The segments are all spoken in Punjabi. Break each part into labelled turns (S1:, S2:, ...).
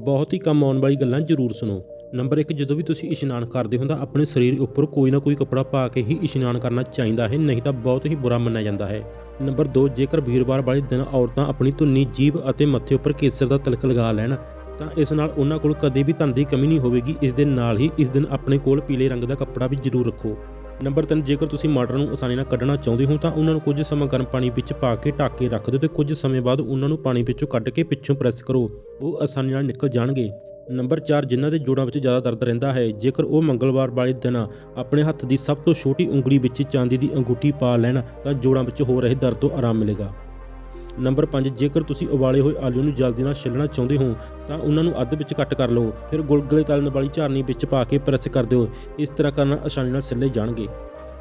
S1: ਬਹੁਤ ਹੀ ਕੰਮ ਆਉਣ ਵਾਲੀ ਗੱਲਾਂ ਜ਼ਰੂਰ ਸੁਣੋ। ਨੰਬਰ 1 ਜਦੋਂ ਵੀ ਤੁਸੀਂ ਇਸ਼ਨਾਨ ਕਰਦੇ ਹੋ ਤਾਂ ਆਪਣੇ ਸਰੀਰ ਉੱਪਰ ਕੋਈ ਨਾ ਕੋਈ ਕੱਪੜਾ ਪਾ ਕੇ ਹੀ ਇਸ਼ਨਾਨ ਕਰਨਾ ਚਾਹੀਦਾ ਹੈ, ਨਹੀਂ ਤਾਂ ਬਹੁਤ ਹੀ ਬੁਰਾ ਮੰਨਿਆ ਜਾਂਦਾ ਹੈ। ਨੰਬਰ 2 ਜੇਕਰ ਵੀਰਵਾਰ ਵਾਲੇ ਦਿਨ ਔਰਤਾਂ ਆਪਣੀ ਧੁੰਨੀ, ਜੀਭ ਅਤੇ ਮੱਥੇ ਉੱਪਰ ਕੇਸਰ ਦਾ ਤਿਲਕ ਲਗਾ ਲੈਣ, ਤਾਂ ਇਸ ਨਾਲ ਉਹਨਾਂ ਕੋਲ ਕਦੇ ਵੀ ਧਨ ਦੀ ਕਮੀ ਨਹੀਂ ਹੋਵੇਗੀ। ਇਸ ਦੇ ਨਾਲ ਹੀ ਇਸ ਦਿਨ ਆਪਣੇ ਕੋਲ ਪੀਲੇ ਰੰਗ ਦਾ ਕੱਪੜਾ ਵੀ ਜ਼ਰੂਰ ਰੱਖੋ। ਨੰਬਰ 3 ਜੇਕਰ ਤੁਸੀਂ ਮਟਰ ਨੂੰ ਆਸਾਨੀ ਨਾਲ ਕੱਢਣਾ ਚਾਹੁੰਦੇ ਹੋ, ਤਾਂ ਉਹਨਾਂ ਨੂੰ ਕੁਝ ਸਮਾਂ ਗਰਮ ਪਾਣੀ ਵਿੱਚ ਪਾ ਕੇ ਢੱਕ ਕੇ ਰੱਖ ਦਿਓ ਤੇ ਕੁਝ ਸਮੇਂ ਬਾਅਦ ਉਹਨਾਂ ਨੂੰ ਪਾਣੀ ਵਿੱਚੋਂ ਕੱਢ ਕੇ ਪਿੱਛੋਂ ਪ੍ਰੈਸ ਕਰੋ। ਉਹ ਆਸਾਨੀ ਨਾਲ ਨਿਕਲ ਜਾਣਗੇ। ਨੰਬਰ 4 ਜਿਨ੍ਹਾਂ ਦੇ ਜੋੜਾਂ ਵਿੱਚ ਜ਼ਿਆਦਾ ਦਰਦ ਰਹਿੰਦਾ ਹੈ, ਜੇਕਰ ਉਹ ਮੰਗਲਵਾਰ ਵਾਲੇ ਦਿਨ ਆਪਣੇ ਹੱਥ ਦੀ ਸਭ ਤੋਂ ਛੋਟੀ ਉਂਗਲੀ ਵਿੱਚ ਚਾਂਦੀ ਦੀ ਅੰਗੂਠੀ ਪਾ ਲੈਣ, ਤਾਂ ਜੋੜਾਂ ਵਿੱਚ ਹੋ ਰਹੇ ਦਰਦ ਤੋਂ ਆਰਾਮ ਮਿਲੇਗਾ। ਨੰਬਰ 5 ਜੇਕਰ ਤੁਸੀਂ ਉਬਾਲੇ ਹੋਏ ਆਲੂ ਨੂੰ ਜਲਦੀ ਨਾਲ ਛਿੱਲਣਾ ਚਾਹੁੰਦੇ ਹੋ, ਤਾਂ ਉਹਨਾਂ ਨੂੰ ਅੱਧ ਵਿੱਚ ਕੱਟ ਕਰ ਲਓ। ਫਿਰ ਗੁਲਗੁਲੇ ਤਲਣ ਵਾਲੀ ਝਾਰਨੀ ਵਿੱਚ ਪਾ ਕੇ ਪ੍ਰੈਸ ਕਰ ਦਿਓ। ਇਸ ਤਰ੍ਹਾਂ ਕਰਨ ਨਾਲ ਆਸਾਨੀ ਨਾਲ ਛਿੱਲੇ ਜਾਣਗੇ।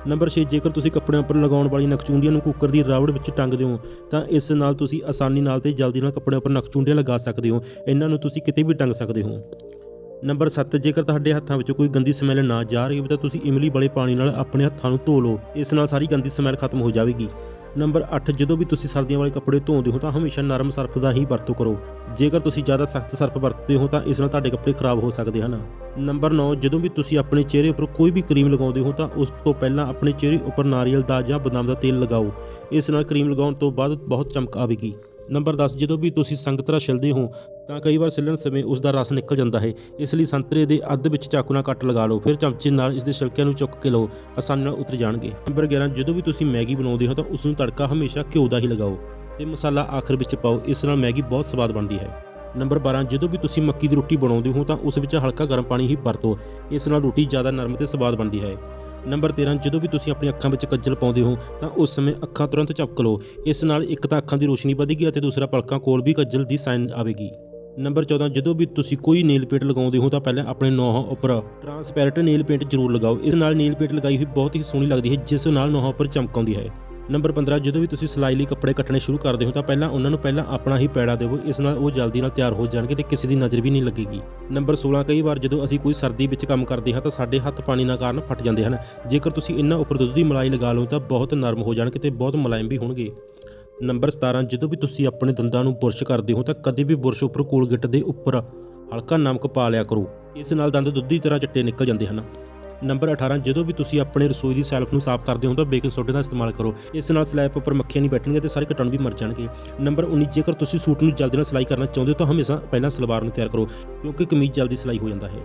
S1: ਨੰਬਰ 6 ਜੇਕਰ ਤੁਸੀਂ ਕੱਪੜਿਆਂ ਉੱਪਰ ਲਗਾਉਣ ਵਾਲੀ ਨਕਚੂੰਡੀਆਂ ਨੂੰ ਕੁੱਕਰ ਦੀ ਰਾਵੜ ਵਿੱਚ ਟੰਗ ਦਿਓ, ਤਾਂ ਇਸ ਨਾਲ ਤੁਸੀਂ ਆਸਾਨੀ ਨਾਲ ਤੇ ਜਲਦੀ ਨਾਲ ਕੱਪੜਿਆਂ ਉੱਪਰ ਨਕਚੂੰਡੀਆਂ ਲਗਾ ਸਕਦੇ ਹੋ। ਇਹਨਾਂ ਨੂੰ ਤੁਸੀਂ ਕਿਤੇ ਵੀ ਟੰਗ ਸਕਦੇ ਹੋ। ਨੰਬਰ 7 ਜੇਕਰ ਤੁਹਾਡੇ ਹੱਥਾਂ ਵਿੱਚੋਂ ਕੋਈ ਗੰਦੀ ਸਮੈਲ ਨਾ ਜਾ ਰਹੀ ਹੋਵੇ, ਤਾਂ ਤੁਸੀਂ ਇਮਲੀ ਵਾਲੇ ਪਾਣੀ ਨਾਲ ਆਪਣੇ ਹੱਥਾਂ ਨੂੰ ਧੋ ਲਓ। ਇਸ ਨਾਲ ਸਾਰੀ ਗੰਦੀ ਸਮੈਲ ਖਤਮ ਹੋ ਜਾਵੇਗੀ। ਨੰਬਰ 8 ਜਦੋਂ ਵੀ ਤੁਸੀਂ ਸਰਦੀਆਂ ਵਾਲੇ ਕੱਪੜੇ ਧੋਂਦੇ ਹੋ ਤਾਂ ਹਮੇਸ਼ਾ ਨਰਮ ਸਰਫ ਦਾ ਹੀ ਵਰਤੋਂ ਕਰੋ। ਜੇਕਰ ਤੁਸੀਂ ਜ਼ਿਆਦਾ ਸਖਤ ਸਰਫ ਵਰਤਦੇ ਹੋ ਤਾਂ ਇਸ ਨਾਲ ਤੁਹਾਡੇ ਕੱਪੜੇ ਖਰਾਬ ਹੋ ਸਕਦੇ ਹਨ। ਨੰਬਰ 9 ਜਦੋਂ ਵੀ ਤੁਸੀਂ ਆਪਣੇ ਚਿਹਰੇ ਉੱਪਰ ਕੋਈ ਵੀ ਕਰੀਮ ਲਗਾਉਂਦੇ ਹੋ ਤਾਂ ਉਸ ਤੋਂ ਪਹਿਲਾਂ ਆਪਣੇ ਚਿਹਰੇ ਉੱਪਰ ਨਾਰੀਅਲ ਦਾ ਜਾਂ ਬਦਾਮ ਦਾ ਤੇਲ ਲਗਾਓ। ਇਸ ਨਾਲ ਕਰੀਮ ਲਗਾਉਣ ਤੋਂ ਬਾਅਦ ਬਹੁਤ ਚਮਕ ਆਵੇਗੀ। ਨੰਬਰ 10 ਜਦੋਂ ਵੀ ਤੁਸੀਂ ਸੰਗਤਰਾ ਛਿਲਦੇ ਹੋ, ਤਾਂ ਕਈ ਵਾਰ ਛਿੱਲਣ ਸਮੇਂ ਉਸ ਦਾ ਰਸ ਨਿਕਲ ਜਾਂਦਾ ਹੈ। ਇਸ ਲਈ ਸੰਤਰੇ ਦੇ ਅੱਧ ਵਿੱਚ ਚਾਕੂ ਨਾਲ ਕੱਟ ਲਗਾ ਲਓ। ਫਿਰ ਚਮਚੇ ਨਾਲ ਇਸ ਦੇ ਛਿਲਕਿਆਂ ਨੂੰ ਚੁੱਕ ਕੇ ਲਓ। ਆਸਾਨੀ ਨਾਲ ਉਤਰ ਜਾਣਗੇ। ਨੰਬਰ 11 ਜਦੋਂ ਵੀ ਤੁਸੀਂ ਮੈਗੀ ਬਣਾਉਂਦੇ ਹੋ, ਤਾਂ ਉਸ ਨੂੰ ਤੜਕਾ ਹਮੇਸ਼ਾ ਘਿਓ ਦਾ ਹੀ ਲਗਾਓ ਤੇ ਮਸਾਲਾ ਆਖਰ ਵਿੱਚ ਪਾਓ। ਇਸ ਨਾਲ ਮੈਗੀ ਬਹੁਤ ਸਵਾਦ ਬਣਦੀ ਹੈ। ਨੰਬਰ 12 ਜਦੋਂ ਵੀ ਤੁਸੀਂ ਮੱਕੀ ਦੀ ਰੋਟੀ ਬਣਾਉਂਦੇ ਹੋ, ਤਾਂ ਉਸ ਵਿੱਚ ਹਲਕਾ ਗਰਮ ਪਾਣੀ ਹੀ ਵਰਤੋ। ਇਸ ਨਾਲ ਰੋਟੀ ਜ਼ਿਆਦਾ ਨਰਮ ਤੇ ਸਵਾਦ ਬਣਦੀ ਹੈ। ਨੰਬਰ 13 ਜਦੋਂ ਵੀ ਤੁਸੀਂ ਆਪਣੀ ਅੱਖਾਂ ਵਿੱਚ ਕੱਜਲ ਪਾਉਂਦੇ ਹੋ, ਤਾਂ ਉਸ ਸਮੇਂ ਅੱਖਾਂ ਤੁਰੰਤ ਝਪਕ ਲਓ। ਇਸ ਨਾਲ ਇੱਕ ਤਾਂ ਅੱਖਾਂ ਦੀ ਰੋਸ਼ਨੀ ਵਧੇਗੀ ਅਤੇ ਦੂਸਰਾ ਪਲਕਾਂ ਕੋਲ ਵੀ ਕੱਜਲ ਦੀ ਸਾਈਨ ਆਵੇਗੀ। ਨੰਬਰ 14 ਜਦੋਂ ਵੀ ਤੁਸੀਂ ਕੋਈ ਨੇਲ ਪੇਂਟ ਲਗਾਉਂਦੇ ਹੋ, ਤਾਂ ਪਹਿਲਾਂ ਆਪਣੇ ਨੋਹਾਂ ਉੱਪਰ ਟਰਾਂਸਪੈਰੈਂਟ ਨੇਲ ਪੇਂਟ ਜ਼ਰੂਰ ਲਗਾਓ। ਇਸ ਨਾਲ ਨੇਲ ਪੇਂਟ ਲਗਾਈ ਹੋਈ ਬਹੁਤ ਹੀ ਸੋਹਣੀ ਲੱਗਦੀ ਹੈ, ਜਿਸ ਨਾਲ ਨੋਹਾਂ ਉੱਪਰ ਚਮਕ ਆਉਂਦੀ ਹੈ। ਨੰਬਰ 15 ਜਦੋਂ ਵੀ ਤੁਸੀਂ ਸਿਲਾਈ ਲਈ ਕੱਪੜੇ ਕੱਟਣੇ ਸ਼ੁਰੂ ਕਰਦੇ ਹੋ ਤਾਂ ਪਹਿਲਾਂ ਉਹਨਾਂ ਨੂੰ ਪਹਿਲਾਂ ਆਪਣਾ ਹੀ ਪੈੜਾ ਦੇਵੋ, ਇਸ ਨਾਲ ਉਹ ਜਲਦੀ ਨਾਲ ਤਿਆਰ ਹੋ ਜਾਣਗੇ ਤੇ ਕਿਸੇ ਦੀ ਨਜ਼ਰ ਵੀ ਨਹੀਂ ਲੱਗੇਗੀ। ਨੰਬਰ 16 ਕਈ ਵਾਰ ਜਦੋਂ ਅਸੀਂ ਕੋਈ ਸਰਦੀ ਵਿੱਚ ਕੰਮ ਕਰਦੇ ਹਾਂ ਤਾਂ ਸਾਡੇ ਹੱਥ ਪਾਣੀ ਨਾਲ ਕਾਰਨ ਫਟ ਜਾਂਦੇ ਹਨ। ਜੇਕਰ ਤੁਸੀਂ ਇਹਨਾਂ ਉੱਪਰ ਦੁੱਧ ਦੀ ਮਲਾਈ ਲਗਾ ਲਓ ਤਾਂ ਬਹੁਤ ਨਰਮ ਹੋ ਜਾਣਗੇ ਤੇ ਬਹੁਤ ਮੁਲਾਇਮ ਵੀ ਹੋਣਗੇ। ਨੰਬਰ 17 ਜਦੋਂ ਵੀ ਤੁਸੀਂ ਆਪਣੇ ਦੰਦਾਂ ਨੂੰ ਬੁਰਸ਼ ਕਰਦੇ ਹੋ ਤਾਂ ਕਦੇ ਵੀ ਬੁਰਸ਼ ਉੱਪਰ ਕੋਲਗੇਟ ਦੇ ਉੱਪਰ ਹਲਕਾ ਨਮਕ ਪਾ ਲਿਆ ਕਰੋ। ਇਸ ਨਾਲ ਦੰਦ ਦੁੱਧ ਦੀ ਤਰ੍ਹਾਂ ਚਿੱਟੇ ਨਿਕਲ ਜਾਂਦੇ ਹਨ। ਨੰਬਰ 18 ਜਦੋਂ ਵੀ ਤੁਸੀਂ ਆਪਣੇ ਰਸੋਈ ਦੀ ਸੈਲਫ ਨੂੰ ਸਾਫ਼ ਕਰਦੇ ਹੋ ਤਾਂ ਬੇਕਿੰਗ ਸੋਡਾ ਦਾ ਇਸਤੇਮਾਲ ਕਰੋ। ਇਸ ਨਾਲ ਸਲੈਬ ਉੱਪਰ ਮੱਖੀਆਂ ਨਹੀਂ ਬੈਠਣਗੀਆਂ ਤੇ ਸਾਰੇ ਕੀਟਾਣੂ ਵੀ ਮਰ ਜਾਣਗੇ। ਨੰਬਰ 19 ਜੇਕਰ ਤੁਸੀਂ ਸੂਟ ਨੂੰ ਜਲਦੀ ਨਾਲ ਸਿਲਾਈ ਕਰਨਾ ਚਾਹੁੰਦੇ ਹੋ ਤਾਂ ਹਮੇਸ਼ਾ ਪਹਿਲਾਂ ਸਲਵਾਰ ਨੂੰ ਤਿਆਰ ਕਰੋ, ਕਿਉਂਕਿ ਕਮੀਜ਼ ਜਲਦੀ ਸਿਲਾਈ ਹੋ ਜਾਂਦਾ ਹੈ।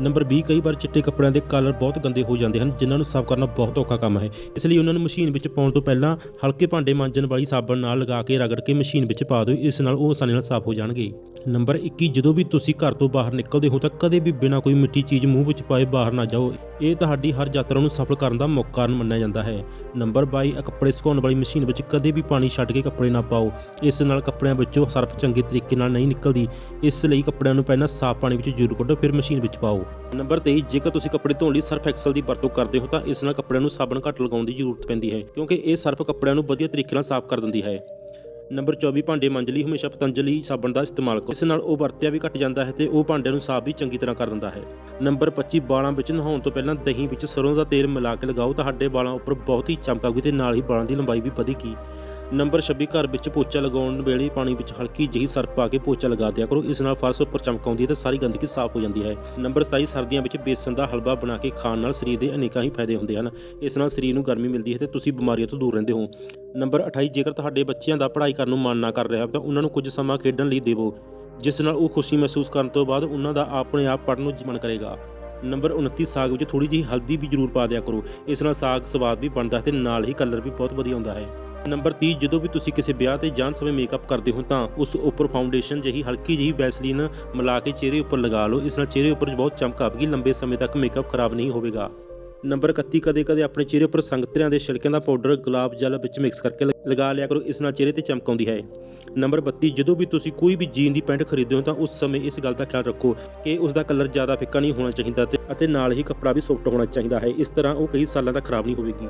S1: ਨੰਬਰ 20 ਕਈ ਵਾਰ ਚਿੱਟੇ ਕੱਪੜਿਆਂ ਦੇ ਕਲਰ ਬਹੁਤ ਗੰਦੇ ਹੋ ਜਾਂਦੇ ਹਨ, ਜਿਨ੍ਹਾਂ ਨੂੰ ਸਾਫ਼ ਕਰਨਾ ਬਹੁਤ ਔਖਾ ਕੰਮ ਹੈ। ਇਸ ਲਈ ਉਹਨਾਂ ਨੂੰ ਮਸ਼ੀਨ ਵਿੱਚ ਪਾਉਣ ਤੋਂ ਪਹਿਲਾਂ ਹਲਕੇ ਭਾਂਡੇ ਮਾਂਜਣ ਵਾਲੀ ਸਾਬਣ ਨਾਲ ਲਗਾ ਕੇ ਰਗੜ ਕੇ ਮਸ਼ੀਨ ਵਿੱਚ ਪਾ ਦਿਓ, ਇਸ ਨਾਲ ਉਹ ਆਸਾਨੀ ਨਾਲ ਸਾਫ਼ ਹੋ ਜਾਣਗੇ। ਨੰਬਰ 21 ਜਦੋਂ ਵੀ ਤੁਸੀਂ ਘਰ ਤੋਂ ਬਾਹਰ ਨਿਕਲਦੇ ਹੋ ਤਾਂ ਕਦੇ ਵੀ ਬਿਨਾਂ ਕੋਈ ਮਿੱਠੀ ਚੀਜ਼ ਮੂੰਹ ਵਿੱਚ ਪਾਏ ਬਾਹਰ ਨਾ ਜਾਓ। ਇਹ ਤੁਹਾਡੀ ਹਰ ਯਾਤਰਾ ਨੂੰ ਸਫਲ ਕਰਨ ਦਾ ਮੁੱਖ ਕਾਰਨ ਮੰਨਿਆ ਜਾਂਦਾ ਹੈ। ਨੰਬਰ 22 ਕੱਪੜੇ ਸੁਕਾਉਣ ਵਾਲੀ ਮਸ਼ੀਨ ਵਿੱਚ ਕਦੇ ਵੀ ਪਾਣੀ ਛੱਡ ਕੇ ਕੱਪੜੇ ਨਾ ਪਾਓ। ਇਸ ਨਾਲ ਕੱਪੜਿਆਂ ਵਿੱਚੋਂ ਸਰਫ ਚੰਗੇ ਤਰੀਕੇ ਨਾਲ ਨਹੀਂ ਨਿਕਲਦੀ। ਇਸ ਲਈ ਕੱਪੜਿਆਂ ਨੂੰ ਪਹਿਲਾਂ ਸਾਫ਼ ਪਾਣੀ ਵਿੱਚ ਜ਼ਰੂਰ ਕੱਢੋ, ਫਿਰ ਮਸ਼ੀਨ ਵਿੱਚ ਪਾਓ। ਨੰਬਰ 23 ਜੇਕਰ ਤੁਸੀਂ ਕੱਪੜੇ ਧੋਣ ਲਈ ਸਰਫ ਐਕਸਲ ਦੀ ਵਰਤੋਂ ਕਰਦੇ ਹੋ ਤਾਂ ਇਸ ਨਾਲ ਕੱਪੜਿਆਂ ਨੂੰ ਸਾਬਣ ਘੱਟ ਲਗਾਉਣ ਦੀ ਜ਼ਰੂਰਤ ਪੈਂਦੀ ਹੈ, ਕਿਉਂਕਿ ਇਹ ਸਰਫ ਕੱਪੜਿਆਂ ਨੂੰ ਵਧੀਆ ਤਰੀਕੇ ਨਾਲ ਸਾਫ਼ ਕਰ ਦਿੰਦੀ ਹੈ। ਨੰਬਰ 24 ਭਾਂਡੇ ਮਾਂਜ ਲਈ ਹਮੇਸ਼ਾ ਪਤੰਜਲੀ ਸਾਬਣ ਦਾ ਇਸਤੇਮਾਲ ਕਰੋ। ਇਸ ਨਾਲ ਉਹ ਵਰਤਿਆ ਵੀ ਘਟ ਜਾਂਦਾ ਹੈ ਤੇ ਉਹ ਭਾਂਡਿਆਂ ਨੂੰ ਸਾਫ਼ ਵੀ ਚੰਗੀ ਤਰ੍ਹਾਂ ਕਰ ਦਿੰਦਾ ਹੈ। ਨੰਬਰ 25 ਵਾਲਾਂ ਵਿੱਚ ਨਹਾਉਣ ਤੋਂ ਪਹਿਲਾਂ ਦਹੀਂ ਵਿੱਚ ਸਰੋਂ ਦਾ ਤੇਲ ਮਿਲਾ ਕੇ ਲਗਾਓ ਤੁਹਾਡੇ ਵਾਲਾਂ ਉੱਪਰ ਬਹੁਤ ਹੀ ਚਮਕ ਆਊਗੀ ਤੇ ਨਾਲ ਹੀ ਵਾਲਾਂ ਦੀ ਲੰਬਾਈ ਵੀ ਵਧੇਗੀ। ਨੰਬਰ 26 ਘਰ ਵਿੱਚ ਪੋਚਾ ਲਗਾਉਣ ਵੇਲੇ ਪਾਣੀ ਵਿੱਚ ਹਲਕੀ ਜਿਹੀ ਸਰਫ ਪਾ ਕੇ ਪੋਚਾ ਲਗਾ ਦਿਆ ਕਰੋ। ਇਸ ਨਾਲ ਫਰਸ਼ ਉੱਪਰ ਚਮਕ ਆਉਂਦੀ ਹੈ ਤੇ ਸਾਰੀ ਗੰਦਗੀ ਸਾਫ਼ ਹੋ ਜਾਂਦੀ ਹੈ। ਨੰਬਰ 27 ਸਰਦੀਆਂ ਵਿੱਚ ਬੇਸਨ ਦਾ ਹਲਵਾ ਬਣਾ ਕੇ ਖਾਣ ਨਾਲ ਸਰੀਰ ਦੇ ਅਨੇਕਾਂ ਹੀ ਫਾਇਦੇ ਹੁੰਦੇ ਹਨ। ਇਸ ਨਾਲ ਸਰੀਰ ਨੂੰ ਗਰਮੀ ਮਿਲਦੀ ਹੈ ਤੇ ਤੁਸੀਂ ਬਿਮਾਰੀਆਂ ਤੋਂ ਦੂਰ ਰਹਿੰਦੇ ਹੋ। ਨੰਬਰ 28 ਜੇਕਰ ਤੁਹਾਡੇ ਬੱਚਿਆਂ ਦਾ ਪੜ੍ਹਾਈ ਕਰਨ ਨੂੰ ਮਨ ਨਾ ਕਰ ਰਿਹਾ ਤਾਂ ਉਹਨਾਂ ਨੂੰ ਕੁਝ ਸਮਾਂ ਖੇਡਣ ਲਈ ਦੇਵੋ, ਜਿਸ ਨਾਲ ਉਹ ਖੁਸ਼ੀ ਮਹਿਸੂਸ ਕਰਨ ਤੋਂ ਬਾਅਦ ਉਹਨਾਂ ਦਾ ਆਪਣੇ ਆਪ ਪੜ੍ਹਨ ਨੂੰ ਮਨ ਕਰੇਗਾ। ਨੰਬਰ 29 ਸਾਗ ਵਿੱਚ ਥੋੜੀ ਜਿਹੀ ਹਲਦੀ ਵੀ ਜ਼ਰੂਰ ਪਾ ਦਿਆ ਕਰੋ। ਇਸ ਨਾਲ ਸਾਗ ਸਵਾਦ ਵੀ ਬਣਦਾ ਹੈ ਤੇ ਨਾਲ ਹੀ ਕਲਰ ਵੀ ਬਹੁਤ ਵਧੀਆ ਆਉਂਦਾ ਹੈ। ਨੰਬਰ 30 ਜਦੋਂ ਵੀ ਤੁਸੀਂ ਕਿਸੇ ਵਿਆਹ ਤੇ ਜਾਣ ਸਮੇਂ ਮੇਕਅਪ ਕਰਦੇ ਹੋ ਤਾਂ ਉਸ ਉੱਪਰ ਫਾਊਂਡੇਸ਼ਨ ਜਿਹੀ ਹਲਕੀ ਜਿਹੀ ਵੈਸਲੀਨ ਮਿਲਾ ਕੇ ਚਿਹਰੇ ਉੱਪਰ ਲਗਾ ਲਓ। ਇਸ ਨਾਲ ਚਿਹਰੇ ਉੱਪਰ ਬਹੁਤ ਚਮਕ ਆਵੇਗੀ, ਲੰਬੇ ਸਮੇਂ ਤੱਕ ਮੇਕਅਪ ਖਰਾਬ ਨਹੀਂ ਹੋਵੇਗਾ। ਨੰਬਰ 31 ਕਦੇ-ਕਦੇ ਆਪਣੇ ਚਿਹਰੇ ਉੱਪਰ ਸੰਗਤਰਿਆਂ ਦੇ ਛਿਲਕਿਆਂ ਦਾ ਪਾਊਡਰ ਗੁਲਾਬ ਜਲ ਵਿੱਚ ਮਿਕਸ ਕਰਕੇ ਲਗਾ ਲਿਆ ਕਰੋ। ਇਸ ਨਾਲ ਚਿਹਰੇ ਤੇ ਚਮਕ ਆਉਂਦੀ ਹੈ। ਨੰਬਰ 32 ਜਦੋਂ ਵੀ ਤੁਸੀਂ ਕੋਈ ਵੀ ਜੀਨ ਦੀ ਪੈਂਟ ਖਰੀਦਦੇ ਹੋ ਤਾਂ ਉਸ ਸਮੇਂ ਇਸ ਗੱਲ ਦਾ ਖਿਆਲ ਰੱਖੋ ਕਿ ਉਸ ਦਾ ਕਲਰ ਜ਼ਿਆਦਾ ਫਿੱਕਾ ਨਹੀਂ ਹੋਣਾ ਚਾਹੀਦਾ ਅਤੇ ਨਾਲ ਹੀ ਕੱਪੜਾ ਵੀ ਸੌਫਟ ਹੋਣਾ ਚਾਹੀਦਾ ਹੈ। ਇਸ ਤਰ੍ਹਾਂ ਉਹ ਕਈ ਸਾਲਾਂ ਤੱਕ ਖਰਾਬ ਨਹੀਂ ਹੋਵੇਗੀ।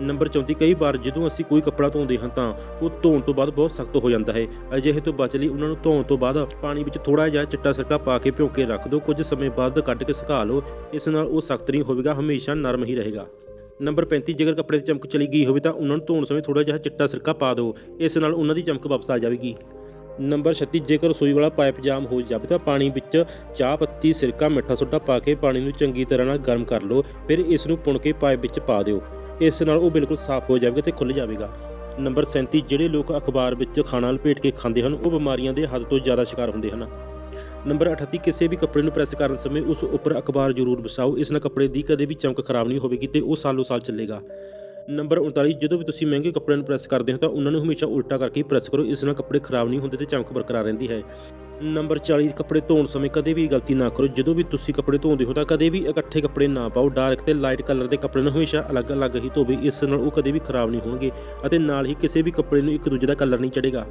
S1: ਨੰਬਰ 34 ਕਈ ਵਾਰ ਜਦੋਂ ਅਸੀਂ ਕੋਈ ਕੱਪੜਾ ਧੋਂਦੇ ਹਾਂ ਤਾਂ ਉਹ ਧੋਣ ਤੋਂ ਬਾਅਦ ਬਹੁਤ ਸਖਤ ਹੋ ਜਾਂਦਾ ਹੈ। ਅਜਿਹੇ ਤੋਂ ਬਚ ਲਈ ਉਹਨਾਂ ਨੂੰ ਧੋਣ ਤੋਂ ਬਾਅਦ ਪਾਣੀ ਵਿੱਚ ਥੋੜਾ ਜਿਹਾ ਚਿੱਟਾ ਸਿਰਕਾ ਪਾ ਕੇ ਭਿਓ ਕੇ ਰੱਖ ਦਿਓ। ਕੁਝ ਸਮੇਂ ਬਾਅਦ ਕੱਢ ਕੇ ਸੁਕਾ ਲਓ। ਇਸ ਨਾਲ ਉਹ ਸਖਤ ਨਹੀਂ ਹੋਵੇਗਾ, ਹਮੇਸ਼ਾ ਨਰਮ ਹੀ ਰਹੇਗਾ। ਨੰਬਰ 35 ਜੇਕਰ ਕੱਪੜੇ ਦੀ ਚਮਕ ਚਲੀ ਗਈ ਹੋਵੇ ਤਾਂ ਉਹਨਾਂ ਨੂੰ ਧੋਣ ਸਮੇਂ ਥੋੜਾ ਜਿਹਾ ਚਿੱਟਾ ਸਿਰਕਾ ਪਾ ਦਿਓ। ਇਸ ਨਾਲ ਉਹਨਾਂ ਦੀ ਚਮਕ ਵਾਪਸ ਆ ਜਾਵੇਗੀ। ਨੰਬਰ 36 ਜੇਕਰ ਰਸੋਈ ਵਾਲਾ ਪਾਈਪ ਜਾਮ ਹੋ ਜਾਵੇ ਤਾਂ ਪਾਣੀ ਵਿੱਚ ਚਾਹ ਪੱਤੀ, ਸਿਰਕਾ, ਮਿੱਠਾ ਸੋਡਾ ਪਾ ਕੇ ਪਾਣੀ ਨੂੰ ਚੰਗੀ ਤਰ੍ਹਾਂ ਨਾਲ ਗਰਮ ਕਰ ਲਓ। ਫਿਰ ਇਸ ਨੂੰ ਪੁਣ ਕੇ ਪਾਈਪ ਵਿੱਚ ਪਾ ਦਿਓ। ਇਸ ਨਾਲ ਉਹ ਬਿਲਕੁਲ ਸਾਫ਼ ਹੋ ਜਾਵੇਗਾ ਤੇ ਖੁੱਲ ਜਾਵੇਗਾ। ਨੰਬਰ 37 ਜਿਹੜੇ ਲੋਕ ਅਖਬਾਰ ਵਿੱਚ ਖਾਣਾ ਲਪੇਟ ਕੇ ਖਾਂਦੇ ਹਨ, ਉਹ ਬਿਮਾਰੀਆਂ ਦੇ ਹੱਦ ਤੋਂ ਜ਼ਿਆਦਾ ਸ਼ਿਕਾਰ ਹੁੰਦੇ ਹਨ। ਨੰਬਰ 38 ਕਿਸੇ ਵੀ ਕੱਪੜੇ ਨੂੰ ਪ੍ਰੈਸ ਕਰਨ ਸਮੇਂ ਉਸ ਉੱਪਰ ਅਖਬਾਰ ਜ਼ਰੂਰ ਵਿਛਾਓ। ਇਸ ਨਾਲ ਕੱਪੜੇ ਦੀ ਕਦੇ ਵੀ ਚਮਕ ਖਰਾਬ ਨਹੀਂ ਹੋਵੇਗੀ ਤੇ ਉਹ ਸਾਲੋ ਸਾਲ ਚੱਲੇਗਾ। ਨੰਬਰ 39 ਜਦੋਂ ਵੀ ਤੁਸੀਂ ਮਹਿੰਗੇ ਕੱਪੜਿਆਂ ਨੂੰ ਪ੍ਰੈਸ ਕਰਦੇ ਹੋ ਤਾਂ ਉਹਨਾਂ ਨੂੰ ਹਮੇਸ਼ਾ ਉਲਟਾ ਕਰਕੇ ਹੀ ਪ੍ਰੈਸ ਕਰੋ, ਇਸ ਨਾਲ ਕੱਪੜੇ ਖਰਾਬ ਨਹੀਂ ਹੁੰਦੇ ਤੇ ਚਮਕ ਬਰਕਰਾਰ ਰਹਿੰਦੀ ਹੈ। ਨੰਬਰ 40 ਕੱਪੜੇ ਧੋਣ ਸਮੇਂ ਕਦੇ ਵੀ ਗਲਤੀ ਨਾ ਕਰੋ, ਜਦੋਂ ਵੀ ਤੁਸੀਂ ਕੱਪੜੇ ਧੋਂਦੇ ਹੋ ਤਾਂ ਕਦੇ ਵੀ ਇਕੱਠੇ ਕੱਪੜੇ ਨਾ ਪਾਓ, ਡਾਰਕ ਤੇ ਲਾਈਟ ਕਲਰ ਦੇ ਕੱਪੜੇ ਨੂੰ ਹਮੇਸ਼ਾ ਅਲੱਗ-ਅਲੱਗ ਹੀ ਧੋਵੇ, ਇਸ ਨਾਲ ਉਹ ਕਦੇ ਵੀ ਖਰਾਬ ਨਹੀਂ ਹੋਣਗੇ ਅਤੇ ਨਾਲ ਹੀ ਕਿਸੇ ਵੀ ਕੱਪੜੇ ਨੂੰ ਇੱਕ ਦੂਜੇ ਦਾ ਕਲਰ ਨਹੀਂ ਚੜੇਗਾ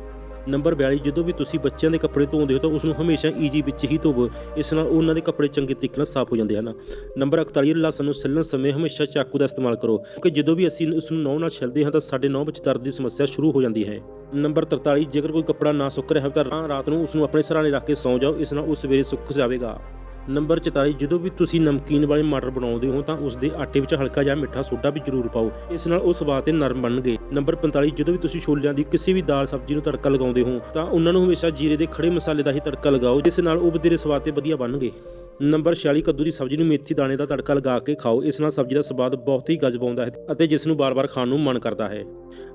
S1: ਨੰਬਰ 42 ਜਦੋਂ ਵੀ ਤੁਸੀਂ ਬੱਚਿਆਂ ਦੇ ਕੱਪੜੇ ਧੋਂਦੇ ਹੋ ਤਾਂ ਉਸ ਨੂੰ ਹਮੇਸ਼ਾ ਈਜੀ ਵਿੱਚ ਹੀ ਧੋਵੋ। ਇਸ ਨਾਲ ਉਹਨਾਂ ਦੇ ਕੱਪੜੇ ਚੰਗੇ ਤਰੀਕੇ ਨਾਲ ਸਾਫ਼ ਹੋ ਜਾਂਦੇ ਹਨ। ਨੰਬਰ 41 ਲਸਣ ਨੂੰ ਛਿੱਲਣ ਸਮੇਂ ਹਮੇਸ਼ਾ ਚਾਕੂ ਦਾ ਇਸਤੇਮਾਲ ਕਰੋ, ਕਿਉਂਕਿ ਜਦੋਂ ਵੀ ਅਸੀਂ ਉਸ ਨੂੰ ਨਹੁੰ ਨਾਲ ਛਿੱਲਦੇ ਹਾਂ ਤਾਂ ਸਾਡੇ ਨਹੁੰ ਵਿੱਚ ਦਰਦ ਦੀ ਸਮੱਸਿਆ ਸ਼ੁਰੂ ਹੋ ਜਾਂਦੀ ਹੈ। ਨੰਬਰ 43 ਜੇਕਰ ਕੋਈ ਕੱਪੜਾ ਨਾ ਸੁੱਕ ਰਿਹਾ ਹੋਵੇ ਤਾਂ ਰਾਤ ਨੂੰ ਉਸ ਨੂੰ ਆਪਣੇ ਸਰਾਣੇ ਰੱਖ ਕੇ ਸੌਂ ਜਾਓ, ਇਸ ਨਾਲ ਉਹ ਸਵੇਰੇ ਸੁੱਕ ਜਾਵੇਗਾ। ਨੰਬਰ 44 ਜਦੋਂ ਵੀ ਤੁਸੀਂ ਨਮਕੀਨ ਵਾਲੇ ਮਟਰ ਬਣਾਉਂਦੇ ਹੋ ਤਾਂ ਉਸ ਦੇ ਆਟੇ ਵਿੱਚ ਹਲਕਾ ਜਿਹਾ ਮਿੱਠਾ ਸੋਡਾ ਵੀ ਜ਼ਰੂਰ ਪਾਓ। ਇਸ ਨਾਲ ਉਹ ਸਵਾਦ ਤੇ ਨਰਮ ਬਣਨਗੇ। ਨੰਬਰ 45 ਜਦੋਂ ਵੀ ਤੁਸੀਂ ਛੋਲਿਆਂ ਦੀ ਕਿਸੇ ਵੀ ਦਾਲ, ਸਬਜ਼ੀ ਨੂੰ ਤੜਕਾ ਲਗਾਉਂਦੇ ਹੋ ਤਾਂ ਉਹਨਾਂ ਨੂੰ ਹਮੇਸ਼ਾ ਜੀਰੇ ਦੇ ਖੜੇ ਮਸਾਲੇ ਦਾ ਹੀ ਤੜਕਾ ਲਗਾਓ, ਜਿਸ ਨਾਲ ਉਹ ਵਧੇਰੇ ਸਵਾਦ ਤੇ ਵਧੀਆ ਬਣਨਗੇ। ਨੰਬਰ 46 ਕੱਦੂ ਦੀ ਸਬਜ਼ੀ ਨੂੰ ਮੇਥੀ ਦਾਣੇ ਦਾ ਤੜਕਾ ਲਗਾ ਕੇ ਖਾਓ। ਇਸ ਨਾਲ ਸਬਜ਼ੀ ਦਾ ਸਵਾਦ ਬਹੁਤ ਹੀ ਗਜਬ ਆਉਂਦਾ ਹੈ ਅਤੇ ਜਿਸ ਨੂੰ ਬਾਰ-ਬਾਰ ਖਾਣ ਨੂੰ ਮਨ ਕਰਦਾ ਹੈ।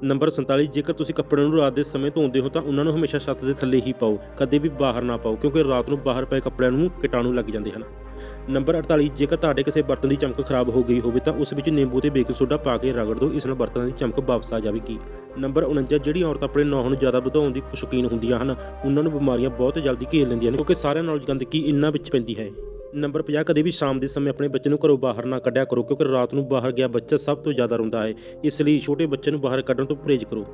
S1: ਨੰਬਰ 47 ਜੇਕਰ ਤੁਸੀਂ ਕੱਪੜਿਆਂ ਨੂੰ ਰਾਤ ਦੇ ਸਮੇਂ ਧੋਂਦੇ ਹੋ ਤਾਂ ਉਹਨਾਂ ਨੂੰ ਹਮੇਸ਼ਾ ਛੱਤ ਦੇ ਥੱਲੇ ਹੀ ਪਾਓ। ਕਦੇ ਵੀ ਬਾਹਰ ਨਾ ਪਾਓ, ਕਿਉਂਕਿ ਰਾਤ ਨੂੰ ਬਾਹਰ ਪਏ ਕੱਪੜਿਆਂ ਨੂੰ ਕੀਟਾਣੂ ਲੱਗ ਜਾਂਦੇ ਹਨ। ਨੰਬਰ 48 ਜੇਕਰ ਤੁਹਾਡੇ ਕਿਸੇ ਬਰਤਨ ਦੀ ਚਮਕ ਖਰਾਬ ਹੋ ਗਈ ਹੋਵੇ ਤਾਂ ਉਸ ਵਿੱਚ ਨਿੰਬੂ ਤੇ ਬੇਕਿੰਗ ਸੋਡਾ ਪਾ ਕੇ ਰਗੜ ਦਿਓ। ਇਸ ਨਾਲ ਬਰਤਨਾਂ ਦੀ ਚਮਕ ਵਾਪਸ ਆ ਜਾਵੇਗੀ। ਨੰਬਰ 49 ਜਿਹੜੀ ਔਰਤ ਆਪਣੇ ਨਹੁੰ ਨੂੰ ਜ਼ਿਆਦਾ ਵਧਾਉਣ ਦੀ ਸ਼ੌਕੀਨ ਹੁੰਦੀਆਂ ਹਨ, ਉਹਨਾਂ ਨੂੰ ਬਿਮਾਰੀਆਂ ਬਹੁਤ ਜਲਦੀ ਘੇਰ ਲੈਂਦੀਆਂ ਨੇ, ਕਿਉਂਕਿ ਸਾਰਿਆਂ ਨਾਲ ਗੰਦਗੀ ਇੰਨਾ ਵਿੱਚ ਪੈਂਦੀ ਹੈ। ਨੰਬਰ 50 ਕਦੇ ਵੀ ਸ਼ਾਮ ਦੇ ਸਮੇਂ ਆਪਣੇ ਬੱਚੇ ਨੂੰ ਘਰੋਂ ਬਾਹਰ ਨਾ ਕੱਢਿਆ ਕਰੋ, ਕਿਉਂਕਿ ਰਾਤ ਨੂੰ ਬਾਹਰ ਗਿਆ ਬੱਚਾ ਸਭ ਤੋਂ ਜ਼ਿਆਦਾ ਰੋਂਦਾ ਹੈ। ਇਸ ਲਈ ਛੋਟੇ ਬੱਚੇ ਨੂੰ ਬਾਹਰ ਕੱਢਣ ਤੋਂ ਪਰਹੇਜ਼ ਕਰੋ।